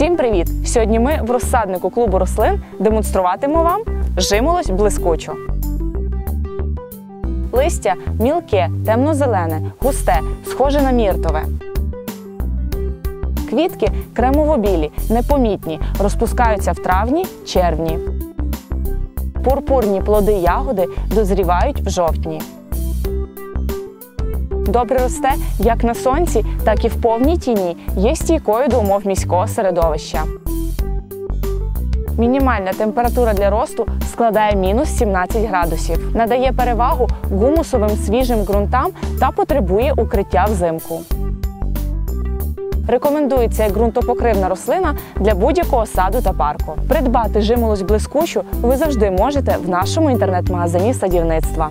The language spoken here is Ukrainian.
Всім привіт! Сьогодні ми в розсаднику клубу рослин демонструватимемо вам жимолость блискучу. Листя мілке, темно-зелене, густе, схоже на міртове. Квітки кремово-білі, непомітні, розпускаються в травні, червні. Пурпурні плоди ягоди дозрівають в жовтні. Добре росте як на сонці, так і в повній тіні, є стійкою до умов міського середовища. Мінімальна температура для росту складає мінус 17 градусів. Надає перевагу гумусовим свіжим ґрунтам та потребує укриття взимку. Рекомендується як ґрунтопокривна рослина для будь-якого саду та парку. Придбати жимолость блискучу ви завжди можете в нашому інтернет-магазині садівництва.